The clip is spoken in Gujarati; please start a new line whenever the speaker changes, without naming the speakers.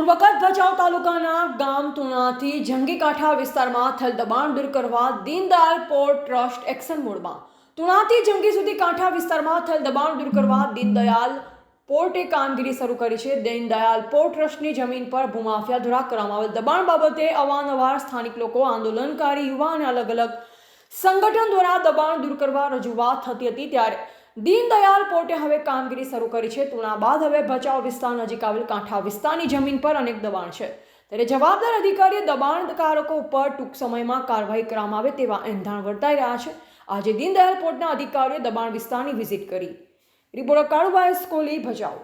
પૂર્વ કચ્છ ભચાઉ તાલુકાના ગામ તુણાથી જંગી કાંઠા વિસ્તારમાં થયેલ દબાણ દૂર કરવા દીનદયાલ પોર્ટ ટ્રસ્ટ એક્શન મોડમાં તુણાથી જંગી સુધી કાંઠા વિસ્તારમાં થયેલ દબાણ દૂર કરવા દીનદયાલ પોર્ટે કામગીરી શરૂ કરી છે. દીનદયાલ પોર્ટ ટ્રસ્ટની જમીન પર ભૂમાફિયા દ્વારા કરવામાં આવેલ દબાણ બાબતે અવારનવાર સ્થાનિક લોકો, આંદોલનકારી યુવા અને અલગ અલગ સંગઠન દ્વારા દબાણ દૂર કરવા રજૂઆત થતી હતી. ત્યારે દીનદયાલ પોર્ટે હવે કામગીરી શરૂ કરી છે. તુણા બાદ હવે ભચાઉ વિસ્તાર નજીક આવેલ કાંઠા વિસ્તારની જમીન પર અનેક દબાણ છે. ત્યારે જવાબદાર અધિકારીએ દબાણકારકો ઉપર ટૂંક સમયમાં કાર્યવાહી કરવામાં આવે તેવા એંધાણ વર્તાઈ રહ્યા છે. આજે દીનદયાલ પોર્ટના અધિકારીઓએ દબાણ વિસ્તારની વિઝિટ કરી. રિપોર્ટર કાળુભાઈ સ્કોલી, ભચાઉ.